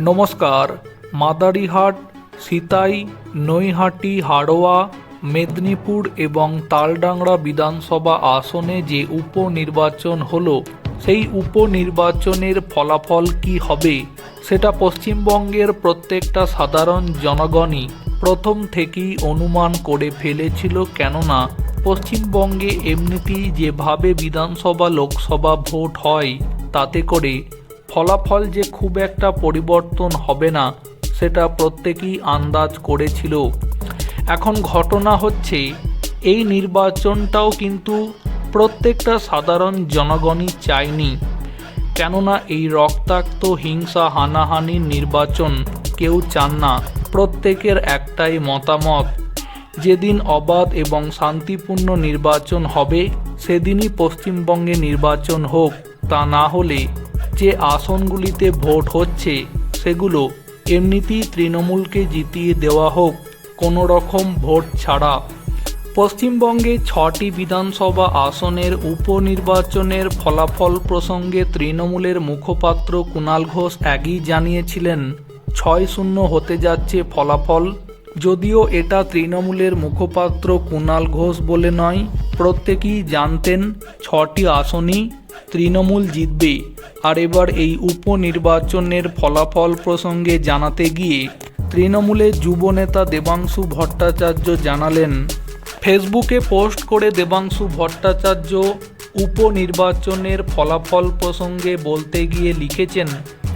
নমস্কার। মাদারিহাট, সিতাই, নৈহাটি, হাড়োয়া, মেদিনীপুর এবং তালডাংরা বিধানসভা আসনে যে উপনির্বাচন হলো, সেই উপনির্বাচনের ফলাফল কি হবে? সেটা পশ্চিমবঙ্গের প্রত্যেকটা সাধারণ জনগণই প্রথম থেকেই অনুমান করে ফেলেছিল, কেননা পশ্চিমবঙ্গে এমনিতেই যেভাবে বিধানসভা, লোকসভা ভোট হয়, তাতে করে ফলাফল যে খুব একটা পরিবর্তন হবে না, সেটা প্রত্যেকেই আন্দাজ করেছিল। এখন ঘটনা হচ্ছে, এই নির্বাচনটাও কিন্তু প্রত্যেকটা সাধারণ জনগণই চায়নি। কেননা এই রক্তাক্ত, হিংসা, হানাহানির নির্বাচন কেউ চান না, প্রত্যেকের একটাই মতামত। যেদিন অবাধ এবং শান্তিপূর্ণ নির্বাচন হবে, সেদিনই পশ্চিমবঙ্গে নির্বাচন হোক, তা না হলে যে আসনগুলিতে ভোট হচ্ছে, সেগুলো এমনিতেই তৃণমূলকে জিতিয়ে দেওয়া হোক কোনো রকম ভোট ছাড়া। পশ্চিমবঙ্গে ছটি বিধানসভা আসনের উপনির্বাচনের ফলাফল প্রসঙ্গে তৃণমূলের মুখপাত্র কুণাল ঘোষ আগেই জানিয়েছিলেন, ছয় শূন্য হতে যাচ্ছে ফলাফল। যদিও এটা তৃণমূলের মুখপাত্র কুণাল ঘোষ বলে নয়, প্রত্যেকেই জানতেন, ছটি আসনই তৃণমূল জিতবে। আর এবার এই উপনির্বাচনের ফলাফল প্রসঙ্গে জানাতে গিয়ে তৃণমূলের যুবনেতা দেবাংশু ভট্টাচার্য জানালেন, ফেসবুকে পোস্ট করে দেবাংশু ভট্টাচার্য উপনির্বাচনের ফলাফল প্রসঙ্গে বলতে গিয়ে লিখেছেন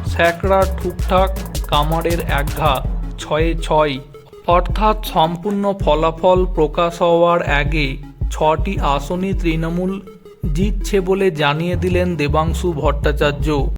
স্যাকরা ঠুকঠাক, কামারের একঘা, ছয়ে ছয়। অর্থাৎ সম্পূর্ণ ফলাফল প্রকাশ হওয়ার আগে ছটি আসনই তৃণমূল জিতছে বলে জানিয়ে দিলেন দেবাংশু ভট্টাচার্য।